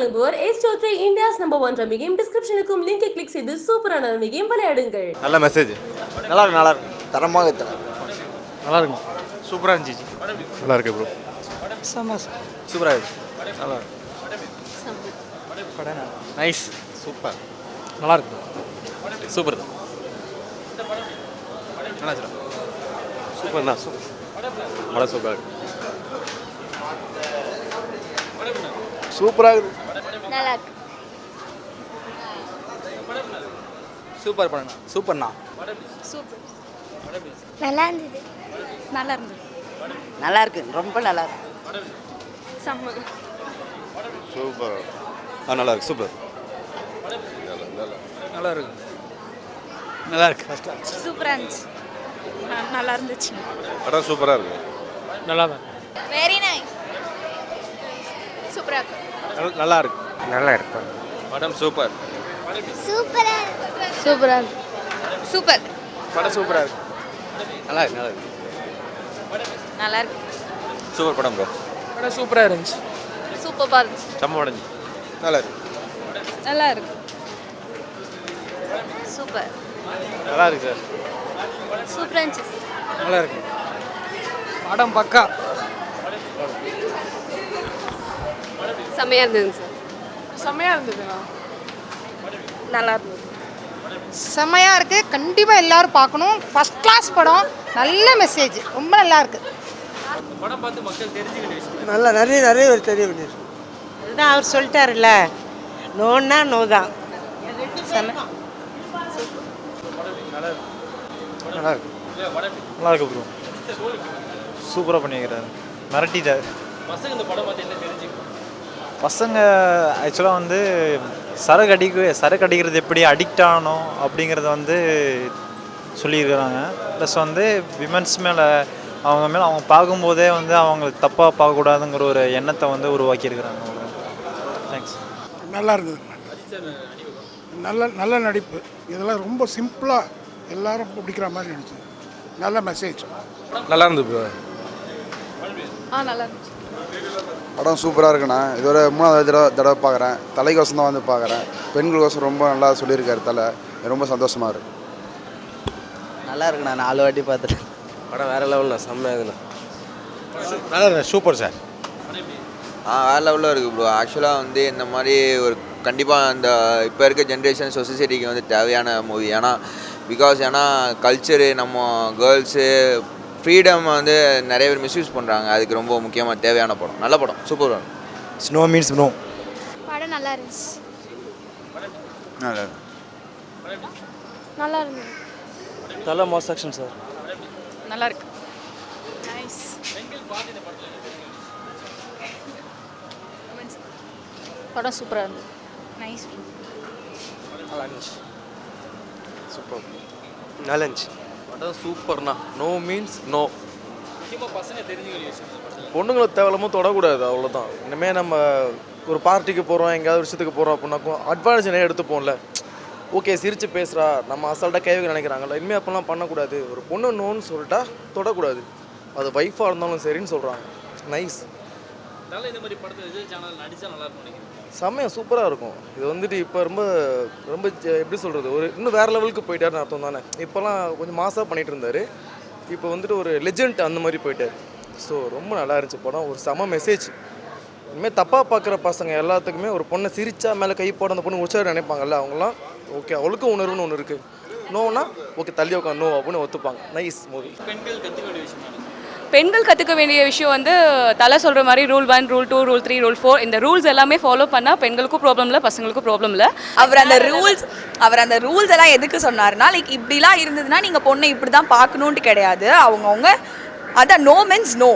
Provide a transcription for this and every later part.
வழங்குவோர் எஸ் Chaudhry India's number one rummy game டிஸ்கிரிப்ஷனுக்கும் லிங்கை கிளிக் செய்து சூப்பரான ரம்மி கேம் விளையாடுங்கள். நல்ல மெசேஜ் நல்லா இருக்கு நல்லா இருக்கு. தரமாக தர நல்லா இருக்கும் சூப்பராக இருந்துச்சு நல்லா இருக்கு ப்ரோ சூப்பராக இருக்கு நல்லா இருக்கு. Nice super. நல்லா இருக்கு. சூப்பர். தான் நல்லா சார் சூப்பர் தான். சூப்பர் படம் சூப்பராக இருக்கு. சூப்பராக இருக்கு. நல்லா இருக்கு சூப்பர் படம் சூப்பர்ண்ணா. சூப்பர். நல்லா இருந்தது நல்லா இருந்தது நல்லா இருக்கு ரொம்ப நல்லா இருக்கு செம்ம. சூப்பர். ஆ நல்லா இருக்கு சூப்பர். நல்லா இருக்கு நல்லா இருக்கு ஃபர்ஸ்ட் சூப்பராக இருந்துச்சு. நல்லா இருந்துச்சு படம் சூப்பராக இருக்கு. நல்லா தான் வெரி நைஸ் சூப்பராக இருக்கு. நல்லா இருக்கு நல்லா இருக்கு படம் சூப்பர். சூப்பராக சூப்பராக சூப்பர். படம் சூப்பராக இருக்கு. நல்லா இருக்கு நல்லா இருக்கு. நல்லா இருக்கு சூப்பர் படம் ப்ரோ படம் சூப்பராக இருந்துச்சு. சூப்பராக இருந்துச்சு செம்ம உடஞ்சி நல்லா இருக்கு. நல்லா இருக்கு சூப்பர். நல்லா இருக்கு சார். சூப்பராக இருந்துச்சு. நல்லா இருக்கு. படம் பக்கா. செம்மையா இருந்தது சார். செம்மையாக இருந்ததுண்ணா நல்லா இருந்தது. செம்மையாக இருக்குது கண்டிப்பாக எல்லாரும் பார்க்கணும். ஃபஸ்ட் கிளாஸ் படம். நல்ல மெசேஜ் ரொம்ப நல்லா இருக்குது நல்லா நிறைய நிறைய ஒரு தெரிய வேண்டியது. அதுதான் அவர் சொல்லிட்டாருல்ல. நோன்னா நோ தான் நல்லா இருக்கு. நல்லா இருக்கு ப்ரோ சூப்பராக பண்ணிக்கிறாரு மிரட்டிட்டார். பசங்க ஆக்சுவலாக வந்து சரக்கு அடிக்க சரக்கு அடிக்கிறது எப்படி அடிக்ட் ஆகணும் அப்படிங்கிறத வந்து சொல்லியிருக்கிறாங்க. ப்ளஸ் வந்து விமன்ஸ் மேலே அவங்க மேலே அவங்க பார்க்கும்போதே வந்து அவங்களுக்கு தப்பாக பார்க்கக்கூடாதுங்கிற ஒரு எண்ணத்தை வந்து உருவாக்கியிருக்கிறாங்க. தேங்க்ஸ் நல்லா இருந்தது. நல்ல நல்ல நடிப்பு. இதெல்லாம் ரொம்ப சிம்பிளாக எல்லாரும் பிடிக்கிற மாதிரி நடிச்சது. நல்ல மெசேஜ் நல்லா இருந்தது ப்ரோ ஆ நல்லா இருந்துச்சு. படம் சூப்பராக இருக்குண்ணா. இதோட மூணாவது தடவை தடவை பார்க்குறேன். தலைக்கோசம் தான் வந்து பார்க்குறேன். பெண்களுக்கோசம் ரொம்ப நல்லா சொல்லியிருக்காரு தலை. ரொம்ப சந்தோஷமாக இருக்கு. நல்லா இருக்கு நான் நாலு வாட்டி பார்த்துட்டேன் படம் வேறு லெவலில் செம்மையாக இருக்குண்ணா. நல்லா இருக்கு சூப்பர் சார். ஆ வேறு லெவலில் இருக்குது ப்ரோ ஆக்சுவலாக வந்து இந்த மாதிரி ஒரு கண்டிப்பாக இந்த இப்போ இருக்க ஜென்ரேஷன் சொசைட்டிக்கு வந்து தேவையான மூவி ஏன்னா பிகாஸ் ஏன்னா கல்ச்சரு நம்ம கேர்ள்ஸு ஃப்ரீடம் வந்து நிறைய பேர் மிஸ்யூஸ் பண்ணுறாங்க அதுக்கு ரொம்ப முக்கியமாக தேவையான படம். நல்ல படம். சூப்பர் படம். ஸ்னோ மீன்ஸ் நோ படம் நல்லா இருந்துச்சு. நல்லா நல்லா இருந்தது. நல்ல மாஸ் ஆக்ஷன் சார் நல்லா இருக்கு. நைஸ் படம் சூப்பராக இருந்தது. நைஸ் நல்லா இருந்துச்சு. சூப்பர் நல்லா இருந்துச்சு. படம் சூப்பர்ண்ணா. நோ மீன்ஸ் நோ பொண்ணுங்களை தேவையில்லாம தொடக்கூடாது அவ்வளோதான் இனிமேல் நம்ம ஒரு பார்ட்டிக்கு போகிறோம் எங்கேயாவது விஷயத்துக்கு போகிறோம் அப்படின்னாக்கும் அட்வான்டேஜ் நிறைய எடுத்துப்போம்ல. ஓகே சிரித்து பேசுகிறா நம்ம அசால்ட்டாக கைவிக்க நினைக்கிறாங்கல்ல இனிமேல் அப்போல்லாம் பண்ணக்கூடாது. ஒரு பொண்ணு நோன்னு சொல்லிட்டா தொடக்கூடாது. அது ஒய்ஃபாக இருந்தாலும் சரின்னு சொல்கிறாங்க நைஸ் செம்மையாக சூப்பராக இருக்கும். இது வந்துட்டு இப்போ ரொம்ப ரொம்ப எப்படி சொல்கிறது ஒரு இன்னும் வேறு லெவலுக்கு போயிட்டாருன்னு அர்த்தம் தானே. இப்போல்லாம் கொஞ்சம் மாசாக பண்ணிகிட்டு இருந்தார். இப்போ வந்துட்டு ஒரு லெஜெண்ட் அந்த மாதிரி போயிட்டார். ஸோ ரொம்ப நல்லா இருந்துச்சு படம். ஒரு செம மெசேஜ் இனிமேல் தப்பாக பார்க்குற பசங்க எல்லாத்துக்குமே ஒரு பொண்ணை சிரிச்சா மேலே கை போட அந்த பொண்ணு உற்சாகம் நினைப்பாங்கல்ல அவங்களாம் ஓகே அவளுக்கும் உணர்வுன்னு ஒன்று இருக்குது நோனா ஓகே தள்ளி உட்காந்து நோ அப்படின்னு ஒத்துப்பாங்க. நைஸ் மூவி பெண்கள் கற்றுக்க பெண்கள் கற்றுக்க வேண்டிய விஷயம் வந்து தலை சொல்கிற மாதிரி rule one rule two rule three rule four இந்த ரூல்ஸ் எல்லாமே ஃபாலோ பண்ணால் பெண்களுக்கும் ப்ராப்ளம் இல்லை பசங்களுக்கும் ப்ராப்ளம் இல்லை. அவர் அந்த ரூல்ஸ் அவர் அந்த ரூல்ஸ் எல்லாம் எதுக்கு சொன்னார்னா லைக் இப்படிலாம் இருந்ததுன்னா நீங்கள் பொண்ணை இப்படி தான் பார்க்கணுன்ட்டு கிடையாது. அவங்கவுங்க அதான் நோ மீன்ஸ் நோ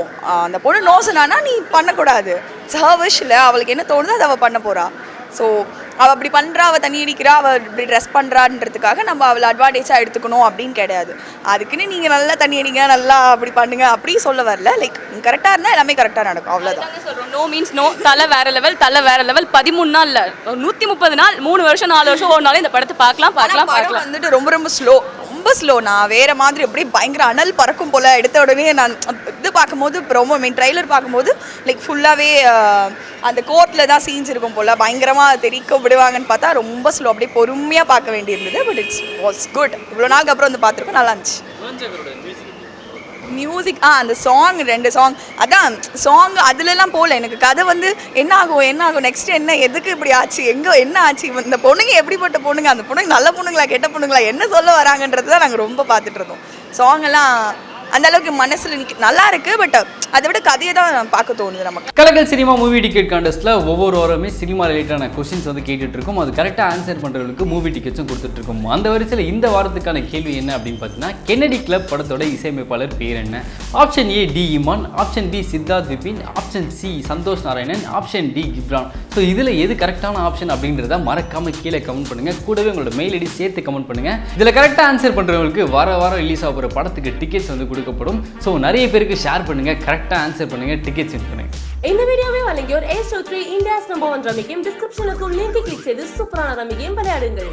அந்த பொண்ணு நோ சொன்னான்னா நீ பண்ணக்கூடாது. சர்விஷில் அவளுக்கு என்ன தோணுதோ அதை அவள் பண்ண போகிறா ஸோ அவள் அப்படி பண்ணுறா அவள் தண்ணி அடிக்கிறா அவள் இப்படி ட்ரெஸ் பண்ணுறான்றதுக்காக நம்ம அவளை அட்வான்டேஜாக எடுத்துக்கணும் அப்படின்னு கிடையாது. அதுக்குன்னு நீங்கள் நல்லா தண்ணி அடிங்க நல்லா அப்படி பண்ணுங்க அப்படி சொல்ல வரல. லைக் கரெக்டாக இருந்தால் எல்லாமே கரெக்டாக நடக்கும். அவ்வளோதான் சொல்கிறோம் நோ மீன்ஸ் நோ தலை வேற லெவல் தலை வேற லெவல் பதிமூணு நாள் இல்லை ஒரு நூற்றி முப்பது நாள் மூணு வருஷம் நாலு வருஷம் ஓடினாலும் இந்த படத்தை பார்க்கலாம் பார்க்கலாம் பார்க்கலாம். வந்துட்டு ரொம்ப ரொம்ப ஸ்லோ ரொம்ப ஸ்லோ நான் வேற மாதிரி அப்படியே பயங்கர அனல் பறக்கும் போல எடுத்த உடனே நான் இது பார்க்கும்போது ரொம்ப மீன் ட்ரைலர் பார்க்கும்போது லைக் ஃபுல்லாகவே uh, அந்த கோர்ட்டில் தான் சீன்ஸ் இருக்கும் போல். பயங்கரமாக தெரிக்க விடுவாங்கன்னு பார்த்தா ரொம்ப ஸ்லோ அப்படியே பொறுமையாக பார்க்க வேண்டியிருந்தது பட் இட்ஸ் வாஸ் குட் இவ்வளோ நாளுக்கு அப்புறம் வந்து பார்த்துருக்கோம் நல்லா இருந்துச்சு. மியூசிக் ஆ அந்த சாங் ரெண்டு சாங் அதான் சாங் அதுலலாம் போகல எனக்கு கதை வந்து என்ன ஆகும் என்ன ஆகும் நெக்ஸ்ட் என்ன எதுக்கு இப்படி ஆச்சு எங்கே என்ன ஆச்சு இந்த பொண்ணுங்க எப்படிப்பட்ட பொண்ணுங்க அந்த பொண்ணுங்க நல்ல பொண்ணுங்களா கெட்ட பொண்ணுங்களா என்ன சொல்ல வராங்கன்றது தான் நாங்கள் ரொம்ப பார்த்துட்டு இருந்தோம். சாங் எல்லாம் அந்த அளவுக்கு மனசில் நல்லா இருக்கு பட் அதை விட கதையை தான் பார்க்க தோணுது நமக்கு. கலகல் சினிமா மூவி டிக்கெட் கான்டெஸ்ட்டில் ஒவ்வொரு வாரமே சினிமா ரிலேட்டடான கொஸ்டின்ஸ் வந்து கேட்டுட்டு இருக்கோம் அது கரெக்டாக ஆன்சர் பண்ணுறவங்களுக்கு மூவி டிக்கெட்ஸும் கொடுத்துட்டு இருக்கும் அந்த வரிசையில் இந்த வாரத்துக்கான கேள்வி என்ன அப்படின்னு பார்த்தீங்கன்னா கென்னடி கிளப் படத்தோட இசையமைப்பாளர் பேர் என்ன? Option A D Imman option B Siddharth Vipin option C Santhosh Narayanan option D Ghibran so இதில் எது கரெக்டான ஆப்ஷன் அப்படின்றத மறக்காம கீழே கமெண்ட் பண்ணுங்க. கூடவே உங்களோட மெயில் ஐடி சேர்த்து கமெண்ட் பண்ணுங்க. இதில் கரெக்டாக ஆன்சர் பண்ணுறவங்களுக்கு வார வாரம் ரிலீஸ் ஆகிற படத்துக்கு டிக்கெட்ஸ் வந்து கொடுக்கப்படும் ஸோ நிறைய பேருக்கு ஷேர் பண்ணுங்க கரெக்டாக ஆன்சர் பண்ணுங்க டிக்கெட் வின் பண்ணுங்க. இந்த வீடியோவை வழங்கியோர் ஏஸ்டோ three India's number one rummy டிஸ்கிரிப்ஷனுக்கும் link click செய்து சூப்பரான ரமிக்கையும் விளையாடுங்கள்